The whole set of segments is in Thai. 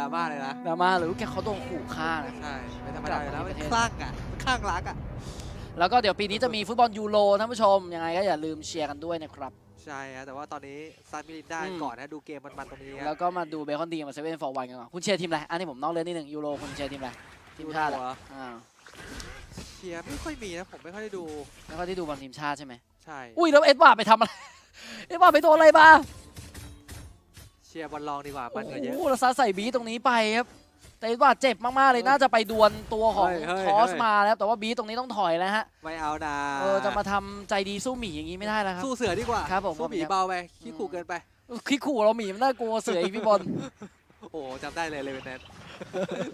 ดราม่าเลยนะดราม่าหรือแกเขาโดนขู่ฆ่านะ ใช่ไม่ธรรมดาอยู่แล้วกลับมามันที่ประเทศคลั่งอะมันคลั่งรักอะแล้วก็เดี๋ยวปีนี้จะมีฟุตบอลยูโรท่านผู้ชม ยังไงก็อย่าลืมเชียร์กันด้วยนะครับ ใช่ฮะแต่ว่าตอนนี้ซานมิลินได้อืมก่อนนะดูเกมมันๆตรงนี้ฮะแล้วก็มาดูเบคอนดีมาเซเว่นฟอร์วันกันก่อนคุณเชียร์ทีมอะไรอันนี้ผมนอกเรื่องนิดหนึ่งยูโรคุณเชียร์ทีมอะไรทีมชาติดูอะเหรออ่าเชียร์ไม่ค่อยมีนะผมไม่ค่อยได้ดูแล้วก็ที่ดูบอลทีมชาติใช่ไหมใช่อุ้ยแล้วเอ็ดวาร์ดไปทำอะไรเอ็ดวาร์ดไปโดนอะไรมา เชียร์บอลลองดีกว่าโอ้มันเหงื่อเยอะโหแล้วซัดใส่บีตรงนี้ไปครับ แต่เอ็ดวาร์ดเจ็บมากๆเลยน่าจะไปดวลตัวของเฮ้ยเฮ้ยคอสเฮ้ย มาแล้วแต่ว่าบีตรงนี้ต้องถอยแล้วฮะไม่เอานะเออจะมาทำใจดีสู้หมีอย่างนี้ไม่ได้แล้วครับ สู้เสือดีกว่าครับผมสู้หมีครับ เบาไปขี้ขู่เกินไป คิดขู่เราหมีมันน่ากลัวเสืออีกพี่บอล โอ้โหจำได้เลยเลยเป็นแนน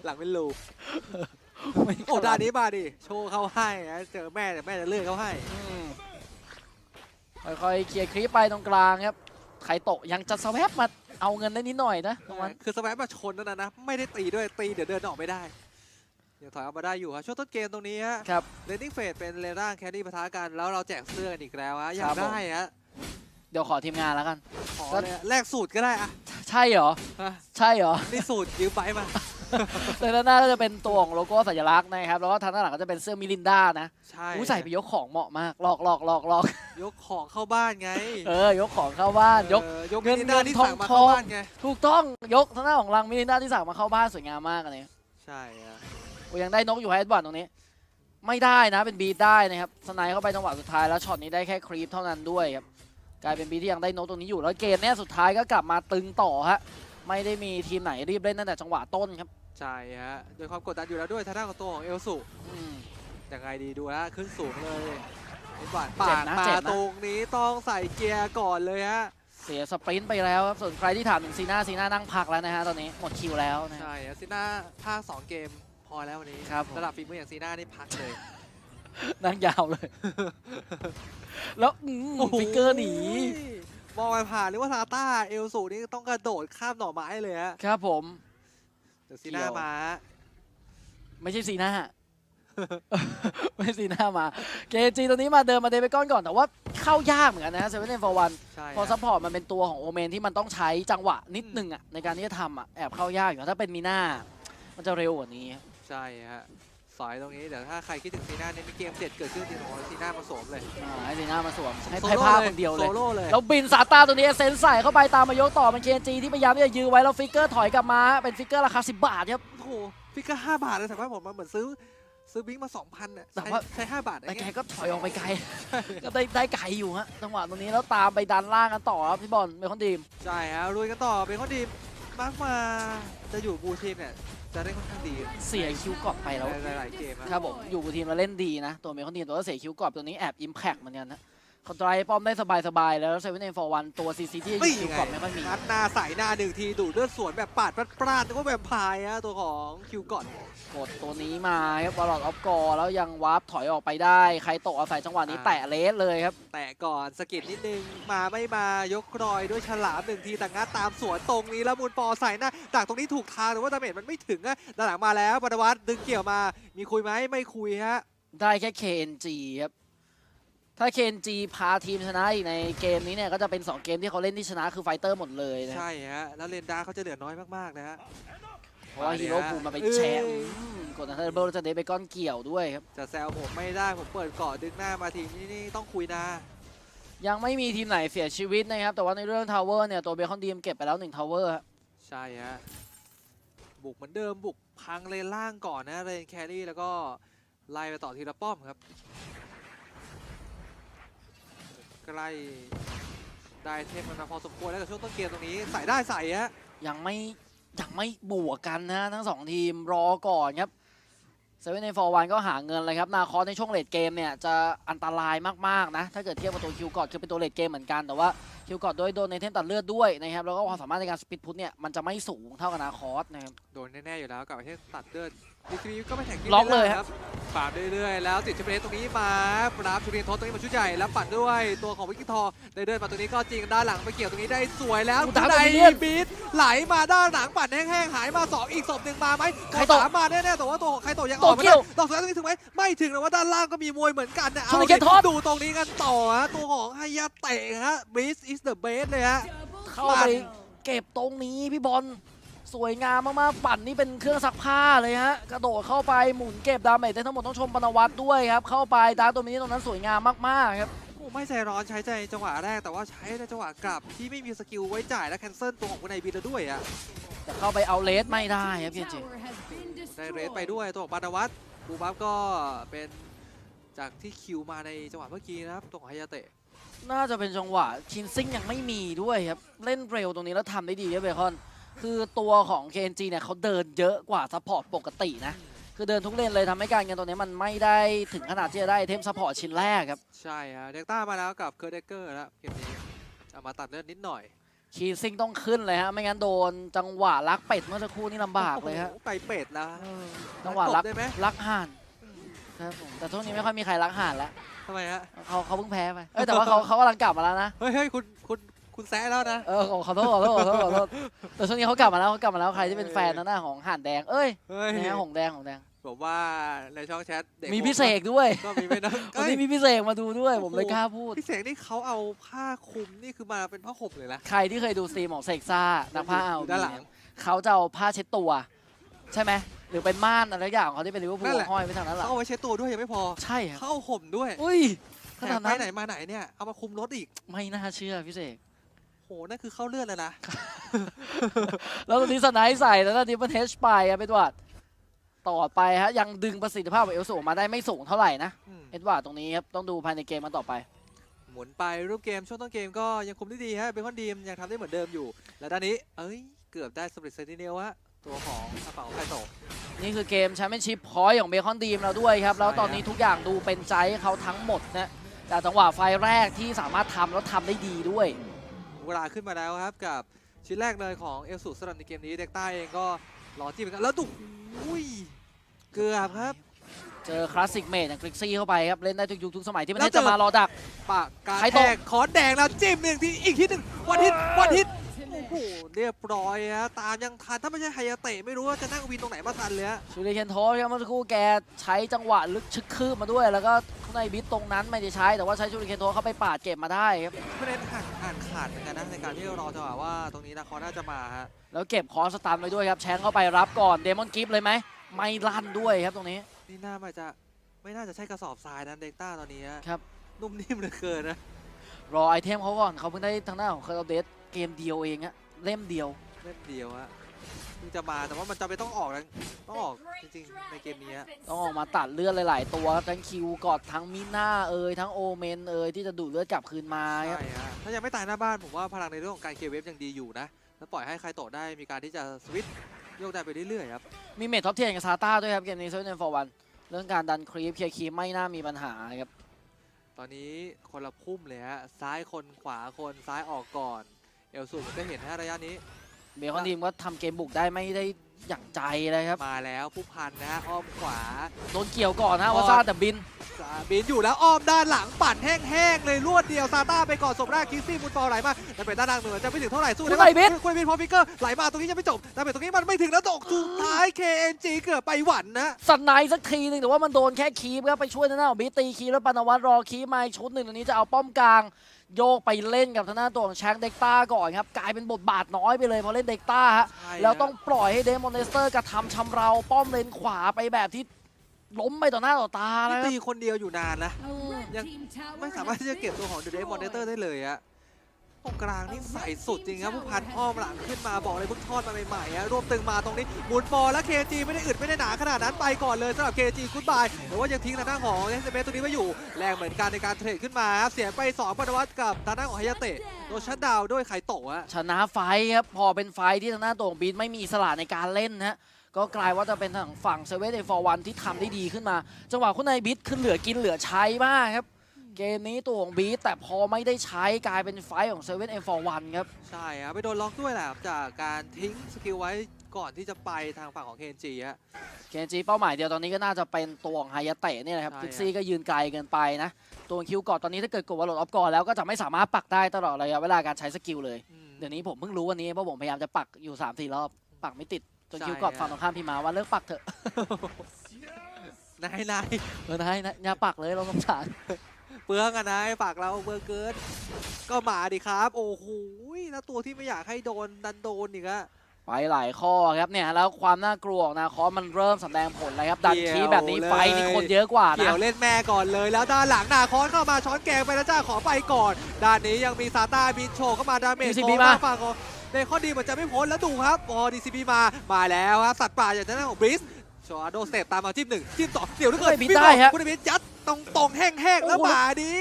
หลังเป็นรูไม่โอ้ด้านนี้มาดิโชว์เข้าให้นะเจอแม่แต่แม่จะเลื่อนเข้าให้อืมค่อยๆเคลียร์คลิปไปตรงกลางครับ ใครโตะยังจะสแวบมาเอาเงินได้นิดหน่อยนะตรงนั้นคือสมัยมาชนนั่นนะนะ ไม่ได้ตีด้วยตีเดี๋ยวเดินออกไม่ได้ยังถอยออกมาได้อยู่ครับช่วงต้นเกมตรงนี้ฮะครับเลนนิ่งเฟสเป็นเลร่างแคดดี้ปะทะกันแล้วเราแจกเสื้อกันอีกแล้วฮะอยาครักบผมได้ฮะเดี๋ยวขอทีมงานแล้วกันขอเลยอะแลกสูตรก็ได้อะใช่เหรอฮะใช่เหรอนี่สูตรยืมไปมา แต่ด้านหน้าก็จะเป็นตัวของโลโก้สัญลักษณ์นะครับแล้วก็ทางด้านหลังก็จะเป็นเสื้อมิลินดานะใช่อู้ใส่ไปยกของเหมาะมากหลอกหลอกหลอกหลอกยกของเข้าบ้านไง เออยกของเข้าบ้านยกเออยกเงินมินิด้าที่เงินสั่งมาทองเข้าบ้านไงถูกต้องยกทางด้านของลังมิลินดาที่สั่งมาเข้าบ้านสวยงามมากอันนี้ใช่ฮะโอ้ยังได้นกอยู่ให้เอ็ดวัร์ดตรงนี้ ไม่ได้นะเป็นบีทได้นะครับสไนด์เข้าไปจังหวะสุดท้ายแล้วช็อตนี้ได้แค่ครีปเท่านั้นด้วยครับกลายเป็นบีทที่ยังได้นกตรงนี้อยู่แล้วเกมเนี้ยสุดท้ายก็กลับมาตึงต่อฮะ ไม่ได้มีทีมไหนรีบเล่นตั้งแต่จังหวะต้นครับ ใช่ฮะโดยความกดดันอยู่แล้วด้วยทางด้านของตัวของเอลสุอืมยังไงดีดูนะขึ้นสูงเลยไอ้บาดเจ็ปาบดนะมาเจ็บนะตรงนี้ต้องใส่เกียร์ก่อนเลยฮะเสียสปรินต์ไปแล้วครับส่วนใครที่ถามถึงซีน่าซีน่านั่งพักแล้วนะฮะตอนนี้หมดคิวแล้วนะฮะใช่ฮะซีน่าภาคสองเกมพอแล้ววันนี้ครับผมระดับฝีมืออย่างซีน่านี่พักเลย นั่งยาวเลย แล้วอืมฟิกเกอร์หนี มองไปผ่านหรือว่าซาต้าเอลสูนี่ต้องกระโดดข้ามหน่อไม้เลยฮะครับผมเดี๋ยวซีน่าเกี่ยวมาฮะไม่ใช่ซีน่าไม่ใช่ซีน่ามา เกจีตัวนี้มาเดินมาเดนไปก้อนก่อน แต่ว่าเข้ายากเหมือนกันนะเซเว่นเอ็นฟอร์วันใช่พอฮะซัพพอร์ตมันเป็นตัวของโอเมนที่มันต้องใช้จังหวะนิดนึงอะในการที่จะทำอะแอบเข้ายากอยู่ถ้าเป็นมีน่ามันจะเร็วกว่านี้ ใช่ฮะ สอยตรงนี้เดี๋ยวถ้าใครคิดถึงซีน่าเนี่ยมีเกมเด็ดเกิดขึ้นจริงของซีน่ามาสวมเลย อ่าให้ซีน่ามาสวมให้โซให้โล่ภาพคนเดียวเลยโซโล่เลยแล้วบินซาต้าตัวนี้เซนใส่เข้าไปตามมายกต่อมันเคนจีที่พยายามที่จะยื้อไว้แล้วฟิกเกอร์ถอยกลับมาเป็นฟิกเกอร์ราคา 10 บาทครับ โอ้โหฟิกเกอร์ห้าบาทเลยแต่ว่าผมมันเหมือนซื้อ ซื้อบิงมาสองพันเนี่ยแต่ใช้ว่า ใช้ห้าบาทแต่ไอ้แกเงี้ยก็ถอยออกไปไกล ก็ได้ได้ไกลอยู่ฮะจังหวะตรงนี้แล้วตามไปดันล่างกันต่อครับพี่บอลเบคอนดีม ใช่ฮะลุยกันต่อเป็นคนดีมากมาจะอยู่บูทีมเนี่ย จะได้ค่อนข้างดีเสียคิวกรอบไปแล้วในหลายๆเกมนะครับผมอยู่กับทีมแล้วเล่นดีนะ ตัวเบคอนดีมตัวก็เสียคิวกรอบตัวนี้แอบอิมแพกเหมือนกันนะ คอนไตรป้อมได้สบายๆ แล้วเซเว่นเอ็นฟอร์วันตัวซีซีที่ยิงคิวกรอบไม่ค่อยมีงัดหน้าใส่หน้าหนึ่งทีดูดเลือดสวนแบบปาดปราดๆนึกว่าแบบพายฮะตัวของคิวก่อนกดตัวนี้มาครับบอลลอดออฟกอร์แล้วยังวาร์ปถอยออกไปได้ ใครตกอาศัยจังหวะนี้แตะเลสเลยครับ แตะก่อนสะกิดนิดนึงมาไม่มายกรอยด้วยฉลามหนึ่งทีแต่งัดตามสวนตรงนี้แล้วมูลปอใส่หน้าจากตรงนี้ถูกทางแต่ว่าดาเมจมันไม่ถึงอะด้านหลังมาแล้วปนวัตดึงเกี่ยวมา มีคุยไหมไม่คุยฮะได้แค่ KNG ครับ ถ้า KNG พาทีมชนะอีกในเกมนี้เนี่ยก็จะเป็น 2 เกมที่เขาเล่นที่ชนะคือไฟเตอร์หมดเลยนะใช่ฮะ แล้วเลนดาเขาจะเหลือน้อยมากๆนะฮะเพราะว่าฮีโร่ภูมิมาไปเอ้ยแชร์อืมกดนันเทอร์เบิลจะเดทไปก้อนเกี่ยวด้วยครับ จะแซวผมไม่ได้ผมเปิดเกาะดึงหน้ามาทีมนี้นี่ต้องคุยนะ ยังไม่มีทีมไหนเสียชีวิตนะครับ แต่ว่าในเรื่องทาวเวอร์เนี่ยตัวเบคอนดีมเก็บไปแล้ว1ทาวเวอร์ใช่ฮะบุกเหมือนเดิมบุกพังเลนล่างก่อนนะเลนแครี่แล้วก็ไล่ไปต่อทีละป้อมครับ ใกล้ได้เทพมันมาพอสมควรแล้วกับช่วงต้นเกมตรงนี้ใส่ได้ใส่ฮะยังไม่ยังไม่บวกกันนะทั้งสองทีมรอก่อนครับเซเว่นในฟอร์วันก็หาเงินเลยครับนาคอสในช่วงเลดเกมเนี่ยจะอันตรายมากๆนะ ถ้าเกิดเทียบกับตัวคิวกอดคือเป็นตัวเลดเกมเหมือนกันแต่ว่าคิวกอดด้วยโดนในเทมตัดเลือดด้วยนะครับแล้วก็ความสามารถในการสปีดพุทเนี่ยมันจะไม่สูงเท่ากับนาคอสนะครับโดนแน่ๆอยู่แล้วกับประเทศตัดเลือด ดีซีก็ไม่แข่งกินล็อกเลยครับปาดเรื่อยๆ แล้วติดชูเปรนตรงนี้มาปราบชูเปรนทศตรงนี้มาชุดใหญ่แล้วปัดด้วยตัวของวิกกี้ทอได้เดินมาตรงนี้ก็จริงด้านหลังไปเกี่ยวตรงนี้ได้สวยแล้วอุตาในไปเรียนบีทไหลมาด้านหลังปัดแห้งๆหายมาสองอีกศพหนึ่งมาไหมใครตกสามมาแน่ๆแต่ว่าตัวของใครตกยังอตอกกไม่เกี่ได้ยวดอกสุดท้ายตรงนี้ถึงไหมไม่ถึงแต่ว่าด้านล่างก็มีมวยเหมือนกันนะชนเอาเกตทอดดูตรงนี้กันต่อฮะตัวของไฮยาเตะฮะบีส is the best เลยฮะเข้าไปเก็บตรงนี้พี่บอล สวยงามมากๆ ปั่นนี่เป็นเครื่องซักผ้าเลยฮะ กระโดดเข้าไปหมุนเก็บดาเมจได้ทั้งหมดต้องชมปนวัตด้วยครับ เข้าไปดาร์กตัวมินิตรงนั้นสวยงามมากๆครับโอ้ไม่ใจร้อนใช้ใจจังหวะแรกแต่ว่าใช้ในจังหวะกลับที่ไม่มีสกิลไว้จ่ายและแคนเซิลตัวของคุณไอบีแล้วด้วยอะแต่เข้าไปเอาเลสไม่ได้ครับพี่เจได้เรสไปด้วยตัวของปานวัตบูบัฟก็เป็นจากที่คิวมาในจังหวะเมื่อกี้นะครับตัวของฮายาเตะน่าจะเป็นจังหวะคินซิงยังไม่มีด้วยครับเล่นเร็วตรงนี้แล้วทำได้ดีครับเบคอน คือตัวของ KNG เนี่ยเขาเดินเยอะกว่าซัพพอร์ตปกตินะ คือเดินทุกเลนเลยทำให้การเงินตัวนี้มันไม่ได้ถึงขนาดที่จะได้ไอเทมซัพพอร์ตชิ้นแรกครับ ใช่ฮะเด็กต้ามาแล้วกับเคิร์ดเดเกอร์แล้วเกมนี้เอามาตัดเลือดนิดหน่อยคีซิงต้องขึ้นเลยฮะ ไม่งั้นโดนจังหวะลักเป็ดเมื่อสักครู่นี่ลำบากเลยฮะ โอ้โหไปเป็ดแล้วจังหวะลักได้ไหมลักห่านครับผมแต่ช่วงนี้ไม่ค่อยมีใครลักห่านแล้วทำไมฮะ เขาเขาเพิ่งแพ้ไป เอ้ยแต่ว่าเขาเขากำลังกลับมาแล้วนะ เฮ้ยเฮ้ยคุณคุณ คุณแซะแล้วนะ เออขอขอโทษขอโทษขอโทษขอโทษแต่ช่วงนี้เขากลับมาแล้วเขากลับมาแล้วใครที่เป็นแฟนนะหน้าของห่านแดงเอ้ยเฮ้ยนะฮะหงแดงหงแดง ผมว่าในช่องแชทเด็กมีผมพิเศษด้วยก็มีไม่น้อยวันเอ้ย นี้มีพิเศษมาดูด้วยโอ้โหผมเลยกล้าพูดพิเศษนี่เขาเอาผ้าคลุมนี่คือมาเป็นผ้าห่มเลยนะใครที่เคยดูสตรีมของเซกซ่านักผ้าเอาอยู่ด้านหลัง เขาจะเอาผ้าเช็ดตัว ใช่ไหมหรือเป็นม่านอะไรอย่างของเขาที่เป็นลิเวอร์พูนั่ลนแหละ ห้อยไปทางนั้นเหรเขาอเอาไว้เช็ดตัวด้วยยังไม่พอใช่ครับเขาเอาห่มด้วยอุ้ยขแถนาดมไปนั้นไหนมาไหนเนี่ยเอามาคลุมรถอีกไม่น่าเชื่อพี่เสก โหนั่นคือเข้าเลือดเลยนะ แล้วตอนนี้สไนด์ใส่แล้วตอนนี้มันเทชไปครับเอ็ดวาร์ดต่อไปฮะ ยังดึงประสิทธิภาพของเอลสูออกมาได้ไม่สูงเท่าไหร่นะอืมเอ็ดวาร์ดตรงนี้ครับ ต้องดูภายในเกมมันต่อไป หมุนไปรูปเกมช่วงต้นเกมก็ยังคุมได้ดีฮะเบคอนดีมยังทำได้เหมือนเดิมอยู่ และด้านนี้ เอ้ย เกือบได้สปริตเซนติเนลฮะตัวของกระเป๋าไคโตะนี่คือเกมแชมเปี้ยนชิพพอยต์ของเบคอนดีมเราด้วยครับ แล้วตอนนี้ทุกอย่างดูเป็นใจให้เขาทั้งหมดนะแต่จังหวะไฟแรกที่สามารถทำแล้วทำได้ดีด้วย เวลาขึ้นมาแล้วครับกับชิ้นแรกเลยของเอลสูสำหรับในเกมนี้เด็กต้าเองก็รอที่เหมือนกันแล้วดูอุ้ยเกือบครับ เจอคลาสสิกเมดอย่างกริกซี่เข้าไปครับ เล่นได้ทุกยุคทุกสมัยที่มันแล้วจะมารอดัก ปากกาใครแทตกกคอนแดงแล้วจิ้มหนึ่งทีอีกทีหนึ่งวันฮิตวันฮิตโอ้โหเรียบร้อยฮะตามยังทันถ้าไม่ใช่ไฮยาเตะไม่รู้ว่าจะนั่งวินตรงไหนมาทันเลยฮะ ชูริเคนโทสครับเมื่อสักครู่แกใช้จังหวะลึกชึกคืบมาด้วย แล้วก็ข้าง ในบิทตรงนั้นไม่ได้ใช้แต่ว่าใช้ชูริเคนโทสเข้าไปปาดเก็บมาได้ครับไม่ได้ห่างอ่านขาดเหมือนกันนะในการที่รอจังหวะว่าตรงนี้นะคอน่าจะมาฮะแล้วเก็บคอร์สตันไว้ด้วยครับแชงเข้าไปรับก่อนเดมอนกิฟเลยไหมไม่ลั่นด้วยครับตรงนี้นี่น่ามาจะไม่น่าจะใช่กระสอบทรายนะเด็กต้าตอนนี้ฮะครับนุ่มนิ่มเหลือเกินนะรอไอเทมเขาก่อนเขาเพิ่งได้ทางหน้าของเคอร์เดสเกมเดียวเองอะเล่มเดียวเล่นเดียวฮะ เพิ่งจะมาแต่ว่ามันจำเป็นต้องออกนะต้องออกจริงๆในเกมนี้ฮะต้องออกมาตัดเลือดหลาย ๆ ตัวครับทั้งคิวกอดทั้งมิน่าเอ่ยทั้งโอเมนเอ่ยที่จะดูดเลือดกลับคืนมาครับใช่ฮะถ้ายังไม่ตายหน้าบ้านผมว่าพลังในเรื่องของการเคลียร์เวฟยังดีอยู่นะแล้วปล่อยให้ใครโตะได้มีการที่จะสวิตช์โยกได้ไปเรื่อยๆครับมีเมทท็อปเทียนกับซาต้าด้วยครับเกมนี้เซเว่นฟอร์วันเรื่องการดันครีปเคลียร์คีปไม่น่ามีปัญหาครับตอนนี้คนละพุ่มเลยฮะซ้ายคนขวาคนซ้ายออกก่อน เอลสูผมก็เห็นฮะระยะนี้ เบคอนทีมก็ทำเกมบุกได้ไม่ได้อย่างใจเลยครับ มาแล้วผู้พันนะฮะอ้อมขวา โดนเกี่ยวก่อนนะวาซ่าแต่บินสาบินอยู่แล้วอ้อมด้านหลังปั่นแห้งๆเลยรวดเดียวซาต้าไปก่อนศพแรกคิกซี่มุนฟอลไหลมาแต่เป็นด้านล่างเหมือนจะไม่ถึงเท่าไหร่สู้คุณได้ไหลบิดคุณบินพอฟิกเกอร์ไหลมาตรงนี้ยังไม่จบแต่เป็นตรงนี้มันไม่ถึงแล้วตกสุดท้าย KNG เกือบไปหวันนะสไนด์สักทีหนึงแต่ว่ามันโดนแค่คีปครับไปช่วยทางหน้าของบิตตีคีปแล้วปานวัตรอคีปมาอีกชุดหนึ่งตรงนี้จะเอาป้อมกลาง โยกไปเล่นกับทางหน้าตัวของแชงเด็กต้าก่อนครับกลายเป็นบทบาทน้อยไปเลยพอเล่นเด็กต้าฮะใช่แล้วฮะต้องปล่อยให้เดมอนเนสเตอร์กระทำชำเราป้อมเลนขวาไปแบบที่ล้มไปต่อหน้าต่อตานี่แล้วครัตีบคนเดียวอยู่นานนะยังไม่ไม่สาสามารมารถถที่ที่จะจะเก็เก็บบตัตัววขขอองงเดเดเดเดมมออนนเนเนเตเตออร์ร์ได้ได้เลเลยยอะต รงกลางนี่ใส่สุดจริงครับผู้พันอ้อมหลังขึ้นมาบอกเลยเพิ่งทอดมาใหม่ๆฮะรวบตึงมาตรงนี้หมุนบอลแล้ว KG ไม่ได้อึดไม่ได้หนาขนาดนั้นไปก่อนเลยสำหรับ KG กุดบายแต่ว่ายังทิ้งทางด้านของเอสเตรงนี้ไว้อยู่แรงเหมือนกันในการเทรดขึ้นมาครับเสียไป2ปนวัตกับทางด้านของฮายาเตะโดนชัดดาวน์ด้วยไคโตะฮะชนะไฟท์ครับพอเป็นไฟท์ที่ทางหน้าตัวของบีทไม่มีอิสระในการเล่นนะฮะก็กลายว่าจะเป็นทางฝั่งเซเว่นเอฟอร์วันที่ทำได้ดีขึ้นมา จังหวะคุณนายบีทขึ้นเหลือกินเหลือใช้มากครับ เกมนี้ตัวของบีทแต่พอไม่ได้ใช้กลายเป็นไฟท์ของเซเว่นเอฟอร์วันครับ ใช่ครับไปโดนล็อกด้วยแหละครับจากการทิ้งสกิลไว้ก่อนที่จะไปทางฝั่งของ KG ฮะเกมจีเป้าหมายเดียวตอนนี้ก็น่าจะเป็นตัวของไฮยาเตะเนี่ยแหละครับใช่ พิกซี่ก็ยืนไกลเกินไปนะ ตัวคิวกอดตอนนี้ถ้าเกิดกดวอลลออฟก่อนแล้วก็จะไม่สามารถปักได้ตลอดระยะเวลาการใช้สกิลเลย อืม เดี๋ยวนี้ผมเพิ่งรู้วันนี้เพราะผมพยายามจะปักอยู่3 4รอบปักไม่ติดจนใช่คิวกอดฮะ ฝั่งตรงข้ามพี่มาว่าเลิกปักเถอะนายนาย เออนายนะอย่าปักเลยเราสงสาร เปลืองอะนายฝากเราเปลืองเกิน ก็มาดิครับ โอ้โหแล้วตัวที่ไม่อยากให้โดนดันโดนอีกอะไปหลายข้อครับเนี่ยแล้วความน่ากลัวของนาคอสมันเริ่มสำแดงผลแล้วครับดันคีย์แบบนี้ไฟท์นี่คนเยอะกว่าเกี่ยนะวเล่นแม่ก่อนเลยแล้วด้านหลังนาคอนเข้ามาช้อนแกงไปแล้วจ้าขอไปก่อนด้านนี้ยังมีซาต้าบินโชเข้ามาดาเมจ DCB ของมาฝั่งของเบคอนดีเหมือนจะไม่พ้นแล้วดูครับพอดีซีบีมามาแล้วครับสัตว์ป่าอย่างนั้นของบริสชอโดสเตปตามมาจิ้มหนึ่งจิ้มสองเดี๋ยวถ้าเกิดไม่บินได้ฮะคุณบินยัด ตรงตรงๆ แห้งๆ แล้วโอ้โหมาดี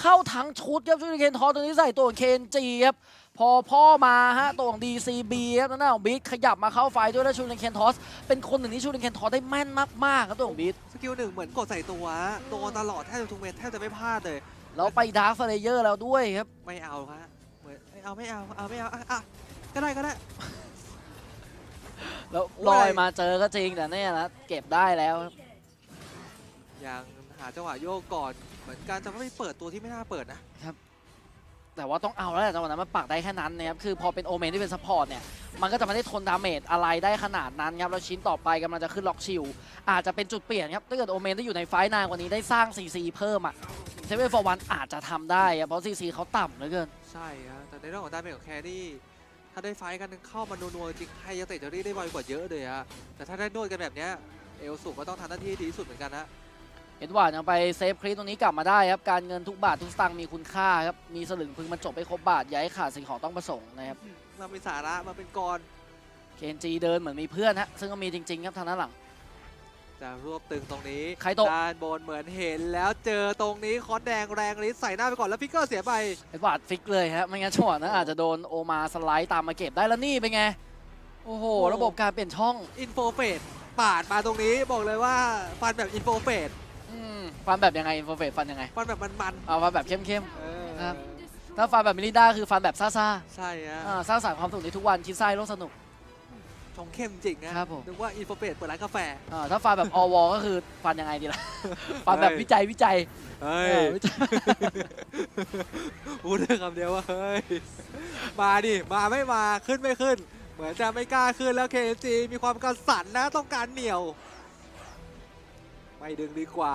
เข้าทั้งชุดครับชูริเคนทอตัวนี้ใส่ตัวเคนจีครับพอพ่อมาฮะตัวของ DCB ครับนั่นนะของบีทขยับมาเข้าไฟด้วยแล้วชูริเคนทอส เป็นคนหนึ่งที่ชูริเคนทอสได้แม่นมากๆครับตัวของบีทสกิลหนึ่งเหมือนกดใส่ตัวโดนตลอดแทบจะทุกเม็ดแทบจะไม่พลาดเลยแล้วไปดาร์คสเลเยอร์แล้วด้วยครับ ไม่เอาฮะเหมือนไม่เอาไม่เอาเอาไม่เอาอะอะก็ได้ก็ได้แล้วโอ้ยลอยมาเจอก็จริงแต่เนี่ยนะเก็บได้แล้วครับยัง หาจังหวะโยกก่อน เหมือนกันจะไม่เปิดตัวที่ไม่น่าเปิดนะ แต่ว่าต้องเอาแล้วแหละจังหวะนั้นมันปักได้แค่นั้นนะครับคือพอเป็นโอเมนที่เป็นซัพพอร์ตเนี่ยมันก็จะไม่ได้ทนดาเมจอะไรได้ขนาดนั้นครับแล้วชิ้นต่อไปกำลังจะขึ้นล็อกชิลอาจจะเป็นจุดเปลี่ยนครับถ้าเกิดโอเมนได้อยู่ในไฟท์นานกว่านี้ได้สร้าง CC เพิ่มอะเซเว่นฟอร์วันอาจจะทำได้ครับเพราะ CC เขาต่ำเหลือเกิน ใช่ฮะแต่ในเรื่องของดาเมจของแครี่ถ้าได้ไฟท์กันเข้ามานัวๆจริงใครจะเตะเจอรี่ได้ไวกว่าเยอะเลยฮะแต่ถ้าได้นวดกันแบบเนี้ยเอลสุก็ต้องทำหน้าที่ให้ดีที่สุดเหมือนกันนะ เอ็ดวาร์ดยังไปเซฟคลิปตรงนี้กลับมาได้ครับ การเงินทุกบาททุกสตางค์มีคุณค่าครับ มีสลึงพึงมันจบไปครบบาท อย่าให้ขาดสิ่งของต้องประสงค์นะครับ มาเป็นสาระมาเป็นกรเคนจีเดินเหมือนมีเพื่อนฮะ ซึ่งก็มีจริง ๆ ครับทางด้านหลัง จะรวบตึงตรงนี้ใครโตะด้านบนเหมือนเห็นแล้วเจอตรงนี้คอนแดงแรงลิสใส่หน้าไปก่อนแล้วฟิกเกอร์เสียไปเอ็ดวาร์ดฟิกเลยฮะไม่งั้นจังหวะนั้นอาจจะโดนโอมาสไลด์ตามมาเก็บได้แล้วนี่เป็นไง โอ้โหโอ้ระบบการเปลี่ยนช่อง อินโฟเฟดปาดมาตรงนี้บอกเลยว่าฟันแบบอินโฟเฟดอืม ฟันแบบยังไงอินโฟเฟตฟันยังไงฟันแบบมันเอาฟันแบบเข้ม ๆ เออครับ ๆ ถ้าฟันแบบมิลิด้าคือฟันแบบซ่าใช่ฮะๆอ่าสร้างสรรค์ความสนุกในทุกวันคิดไส้โลกสนุกชงเข้มจริงนะครับผม นึกว่าอินโฟเฟดเปิดร้านกาแฟ อ่าถ้าฟันแบบ อวก็คือฟันยังไงดีล่ะ ฟันแบบวิจัยวิจัยเฮ้เอยอวิจัยพูดได้คำเดียวว่าเฮ้ย มาดิ มาไม่มา ขึ้นไม่ขึ้น เหมือนจะไม่กล้าขึ้นแล้ว KNG มีความกระสันนะ ต้องการเหนียว ไม่ดึงดีกว่า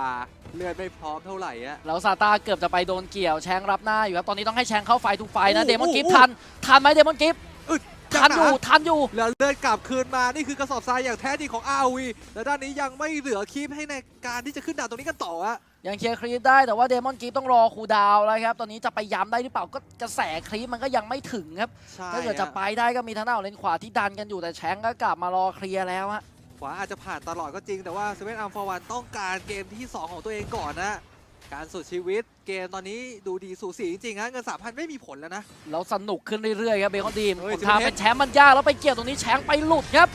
เลือดไม่พร้อมเท่าไหร่อะแล้วซาตาเกือบจะไปโดนเกี่ยวแชงรับหน้าอยู่ครับ ตอนนี้ต้องให้แชงเข้าไฟทุกไฟนะโอ้เดมอนกิฟโอ้ทัน ทันไหมเดมอนกิฟอึดทันอยู่จังะทันอยู่ แล้วเลือดกลับคืนมา นี่คือกระสอบทรายอย่างแท้จริงของ RV แล้วด้านนี้ยังไม่เหลือคีปให้ในการที่จะขึ้นดาวตรงนี้กันต่ออะยังเคลียร์ครีปได้แต่ว่าเดมอนกิฟต้องรอคูลดาวน์แล้วครับ ตอนนี้จะไปย้ำได้หรือเปล่าก็กระแสครีปมันก็ยังไม่ถึงครับใช่ถ้าเกิดจะไปได้ก็มีทางด้านของเลนขวาที่ดันกันอยู่แต่แชงก็กลับมารอเคลียร์แล้วฮะ ขวาอาจจะผ่านตลอดก็จริง แต่ว่าเซเว่นอาร์มฟอร์วันต้องการเกมที่ 2 ของตัวเองก่อนนะ การสุดชีวิตเกมตอนนี้ดูดีสูสีจริงๆฮะเงินสามพันไม่มีผลแล้วนะ แล้วสนุกขึ้นเรื่อยๆครับเบคอนดีมเฮ้ยผลทางสิบเอ็ดเป็นแชมป์มันยากแล้วไปเกี่ยวตรงนี้แชงไปหลุดครับ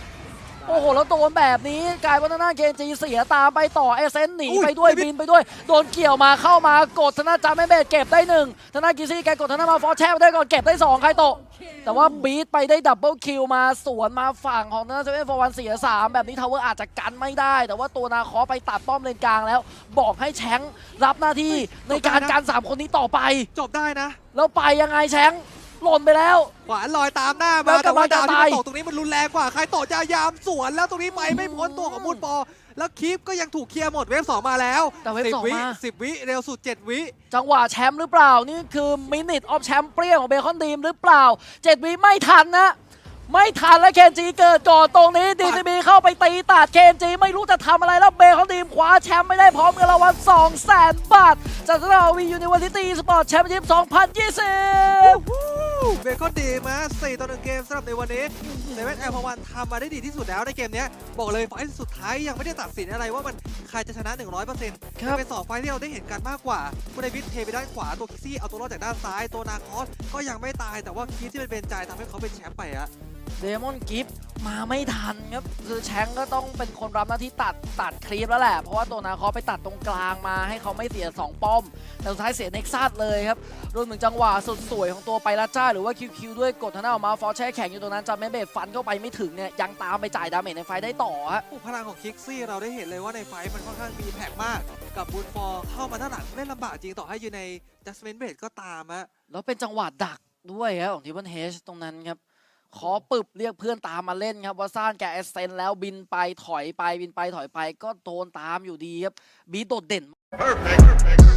โอ้โห แล้วโดนแบบนี้กลายเป็นทางด้านเกนจีเสียตามไปต่อเอเซนหนีอุ้ยไปด้วยไม่บินไปด้วย โดนเกี่ยวมาเข้ามากดธนาจาไม่เบสเก็บได้หนึ่งธนากิซี่แกกดธนามาฟอร์แช่ไปได้ก่อนเก็บได้สองใครโตะแต่ว่าบีทไปได้ดับเบิลคิวมาสวนมาฝั่งของธนาเซเว่นฟอร์วันเสียสามแบบนี้ทาวเวอร์อาจจะกันไม่ได้ แต่ว่าตัวนาคอไปตัดป้อมเลนกลางแล้ว บอกให้แชงค์รับหน้าที่ในการการสามคนนี้ต่อไป จบได้นะแล้วไปยังไงแชงค์ หล่นไปแล้ว ขวานลอยตามหน้าแล้มาวแต่ว่าำลัดางวจะที่ตายมันตกตรงนี้มันรุนแรงกว่าใครต่อจะยามสวนแล้วตรงนี้ไปไม่พ้นตัวของมูดปอ แล้วคลิปก็ยังถูกเคลียร์หมดเวฟสองมาแล้วแต่เวฟสิบสองวิมา สิบวิเร็วสุดเจ็ดวิ จังหวะแชมป์หรือเปล่า นี่คือมินิ t ออฟแชมเปี้ยนของเบคอนดีมหรือเปล่า7วิไม่ทันนะ ไม่ทันแล้วเคนจีเกิดก่อนตรงนี้ดีซีบีเข้าไปตีตัดเคนจีไม่รู้จะทำอะไรแล้วเบคอนดีมคว้าแชมป์ไม่ได้พร้อมเงินรางวัล2 0 0 0 0 0 บาท จากสนามวียูนิเวอร์ซิตี้สปอร์ตแชมเปี้ยน2020 เบคอนดีมาสี่ต่อหนึ่งเกมสำหรับในวันนี้เซเว่นแอร์พวันทำมาได้ดีที่สุดแล้วในเกมเนี้ยบอกเลยไฟล์สุดท้ายยังไม่ได้ตัดสินอะไรว่ามันใครจะชนะ 100%ครับเป็นสองไฟล์ที่เราได้เห็นกันมากกว่าคุณไดวิดเทไปด้านขวาตัวคิกซี่เอาตัวรอดจากด้านซ้าย ตัวนาคอสก็ยังไม่ตายแต่ว่าคิดที่เป็นเบนจายทำให้เขาเป็นแชมป์ไปอะ เดมอนกิฟมาไม่ทันครับคือแชงก็ต้องเป็นคนรับหน้าที่ตัดตัดคลีปแล้วแหละ เพราะว่าตัวนาคอไปตัดตรงกลางมาให้เขาไม่เสีย 2 ป้อม แต่สุดท้ายเสียเน็กซัสเลยครับ รวมถึงจังหวะสุดสวยของตัวไปรัจ้า หรือว่าคิวคิวด้วยกดทางหน้าออกมาฟอร์แช่แข็งอยู่ตรงนั้นจำไม่เบสฟันเข้าไปไม่ถึงเนี่ย ยังตามไปจ่ายดาเมจในไฟได้ต่อฮะโอ้พลังของคิกซี่เราได้เห็นเลยว่าในไฟท์มันค่อนข้างมีแพ็กมาก กับบูนฟอร์เข้ามาด้านหลังเล่นลำบากจริงต่อให้อยู่ในจัสเมนเบดก็ตามอะแล้วเป็นจังหวะดักด้วยครับของทิปเปิลเฮชตรงนั้นครับ ขอปึบเรียกเพื่อนตามมาเล่นครับว่าซ่านแกเอสเซนแล้วบินไปถอยไปบินไปถอยไป ก็โดนตามอยู่ดีครับ บีโดดเด่น Perfect.